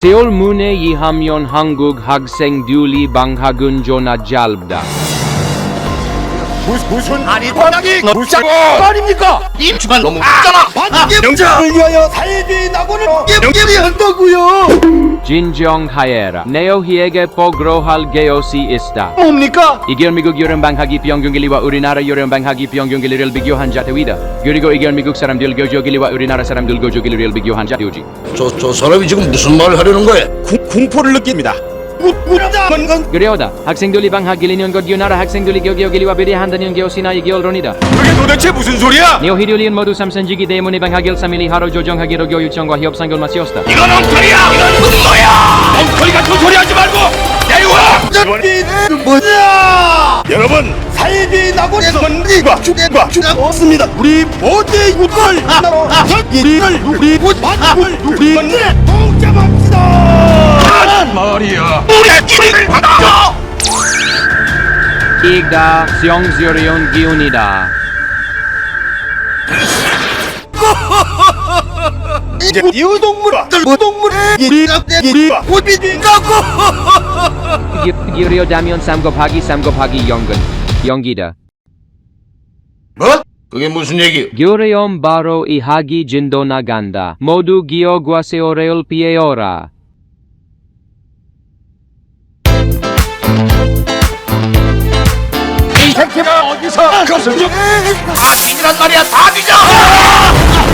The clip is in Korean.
세월 문에 이하면 한국 무슨, 무슨 아니 바닥이 무자고 아닙니까? 임주만 너무 잖아 반기 영자를 위하여 살비 낙원을 영재리 한다고요 진정하여라. 네오히에게 포그로할 게오시 있다. 뭡니까? 이결 미국 여름 방학이 병경길리와 우리나라 여름 방학이 병경길리를 비교한 자태위다. 그리고 이결 미국 사람들 교조길리와 우리나라 사람들 교조길리를 비교한 자태우지. 저, 저 사람이 지금 무슨 말을 하려는 거야? 구, 공포를 느낍니다 그래오다. 학생들이 방학길리는 것 유나라 학생들이 교교길리와 비례한다는 게오시나 이결론이다. 그게 도대체 무슨 소리야? 네오히듈리는 모두 삼선지기 때문에 방학일 3일이 하루 조정하기로 교육청과 협상을 마치었다. 이건 엉터리야! 이건 음모야! 엉터리 같은 소리 하지 말고 내려와 살비 뭐야 여러분 살비 낙원에서 우리가 죽과 죽 없습니다 우리 모두의 웃걸 우리를 우리 만을 우리 동참합시다 이가 성스러운 기운이다. 이제 동물의 우리가 우리가 우리가고 기려다면 3 곱하기 3 곱하기 0은 0이다. 뭐? 그게 무슨 얘기? 교레엄 바로 이 하기 진도 나간다. 모두 기어과 세오레올 피에오라. 어디서? 그것을 좀 아, 이란 말이야, 다 뒤져!